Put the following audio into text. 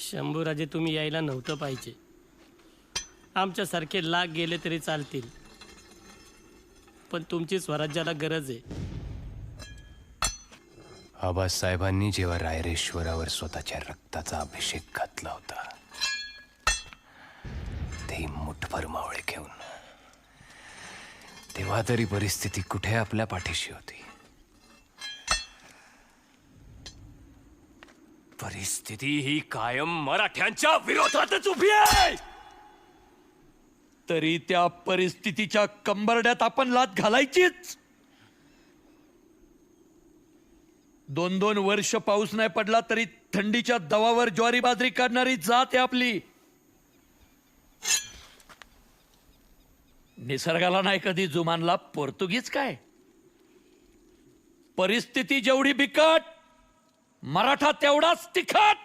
शंभूराजे तुम्ही यायला नव्हतं पाहिजे. आमच्यासारखे लाग गेले तरी चालतील. पण तुमची स्वराज्याला गरज आहे. आबासाहेबांनी जेव्हा रायरेश्वरावर स्वतःच्या रक्ताचा अभिषेक घातला होता ते मुठभर मावळे घेऊन तेव्हा तरी परिस्थिती कुठे आपल्या पाठीशी होती? परिस्थिती ही कायम मराठ्यांच्या विरोधातच उभी आहे. तरी त्या परिस्थितीच्या कंबरड्यात आपण लात घालायचीच. दोन दोन वर्ष पाऊस नाही पडला तरी थंडीच्या दवावर ज्वारी बाजरी काढणारी जात आहे आपली. निसर्गाला नाही कधी जुमानला पोर्तुगीज काय? परिस्थिती जेवढी बिकट मराठा तेवढाच तिखट.